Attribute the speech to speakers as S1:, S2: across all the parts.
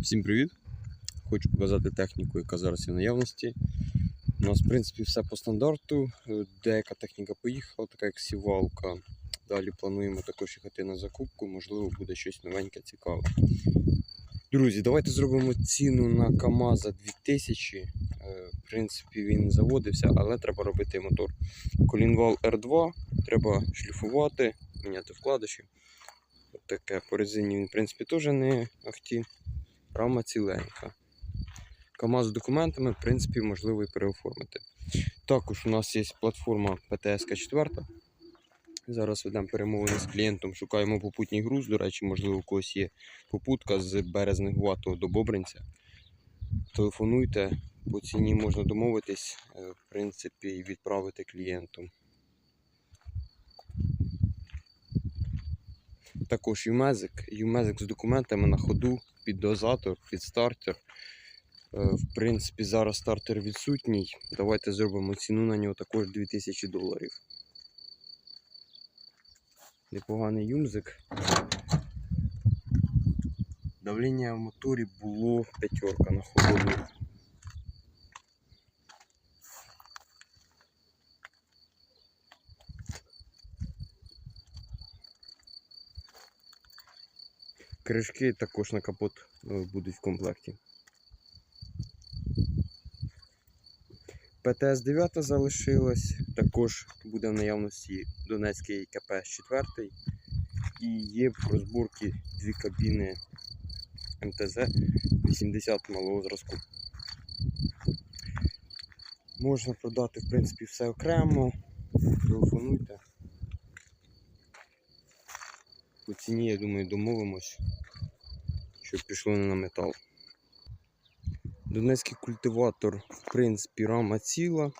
S1: Всім привіт! Хочу показати техніку, яка зараз є в наявності. У нас, в принципі, все по стандарту. Е, Деяка техніка поїхала, така як сівалка. Далі плануємо також їхати на закупку, можливо, буде щось новеньке, цікаве. Друзі, давайте зробимо ціну на КАМАЗ за 2000. Е, В принципі, він заводився, але треба робити мотор. Колінвал R2, треба шліфувати, міняти вкладиші. Таке по резині він, в принципі, теж не ахті. Рама ціленька. КАМАЗ з документами, в принципі, можливо і переоформити. Також у нас є платформа ПТСК 4. Зараз ведемо перемовини з клієнтом, шукаємо попутній груз. До речі, можливо, у когось є попутка з Березнегуватого до Бобринця. Телефонуйте, по ціні можна домовитись, е, в принципі, відправити клієнту. Також Юмезик. Юмезик з документами на ходу, під дозатор, під стартер. Е, В принципі, зараз стартер відсутній. Давайте зробимо ціну на нього також 2000 доларів. Непоганий юмзик. Давлення в моторі було п'ятерка на холодну. Кришки також на капот е, будуть в комплекті. ПТС 9 залишилась, також буде в наявності Донецький КП 4 і є в розборці дві кабіни МТЗ 80 малого зразку. Можна продати в принципі все окремо. Телефонуйте. По ціні, я думаю, домовимось, щоб пішло не на метал. Донецький культиватор, в принципі, рама ціла,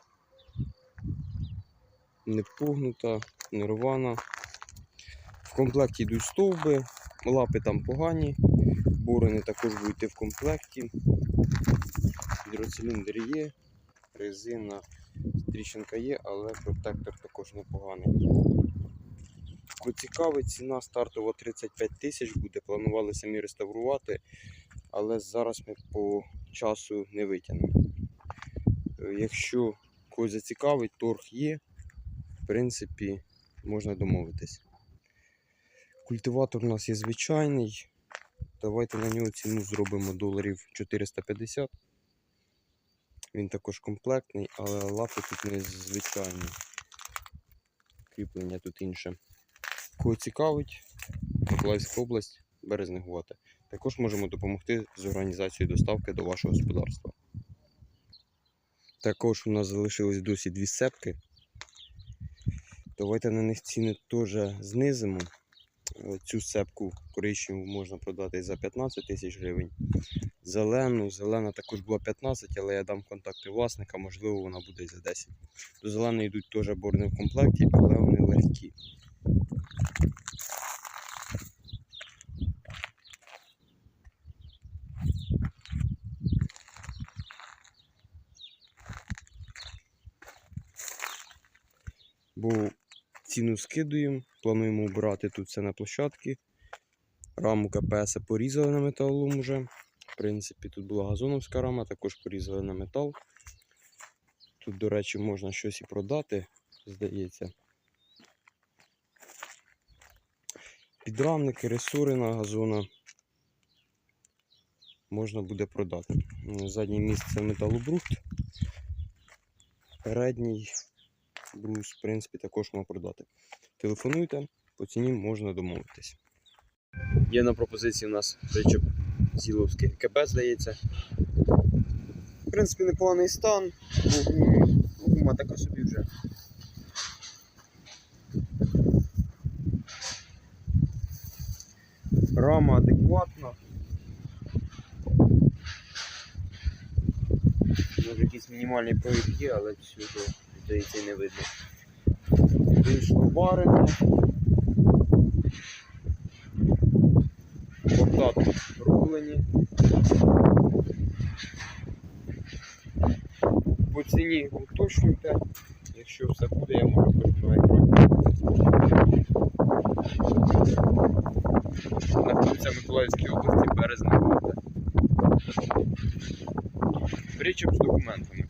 S1: не погнута, не рвана. В комплекті йдуть стовби, лапи там погані, борони також будуть йти в комплекті. Гідроциліндр є, резина, тріщинка є, але протектор також непоганий. Кого цікавить, ціна стартова 35 тисяч буде, планували самі реставрувати, але зараз ми по часу не витягнемо. Е, Якщо когось зацікавить, торг є, в принципі, можна домовитись. Культиватор у нас є звичайний. Давайте на нього ціну зробимо доларів 450. Він також комплектний, але лапи тут не звичайні. Кріплення тут інше. Кого цікавить, Миколаївська область, Березнегувати. Також можемо допомогти з організацією доставки до вашого господарства. Також у нас залишились досі дві сепки. Давайте на них ціни теж знизимо. Цю сепку коричневу можна продати за 15 тисяч гривень. Зелену, зелена також була 15, але я дам контакти власника, можливо, вона буде і за 10. До зеленої йдуть теж борни в комплекті, але вони легкі. Бо ціну скидуємо, плануємо обирати тут все на площадці. Раму КПС порізали на металолом уже. В принципі, тут була газоновська рама, також порізали на метал. Тут, до речі, можна щось і продати, здається. Підрамники, ресори на газона можна буде продати. Заднє місце металобрухт. Передній брус, в принципі, також можна продати. Телефонуйте, по ціні можна домовитись. Є на пропозиції у нас причеп Зіловський КП, здається. В принципі, непоганий стан. Гума, гума така собі вже. Рама адекватна. Може якийсь мінімальний проїзд є, але всюди, здається, не видно. Вийшло варене. Борта тут рублені. По ціні уточнюйте. Якщо все буде, я можу порівняти. знаходиться в Миколаївській області Березна.
S2: Причому з документами.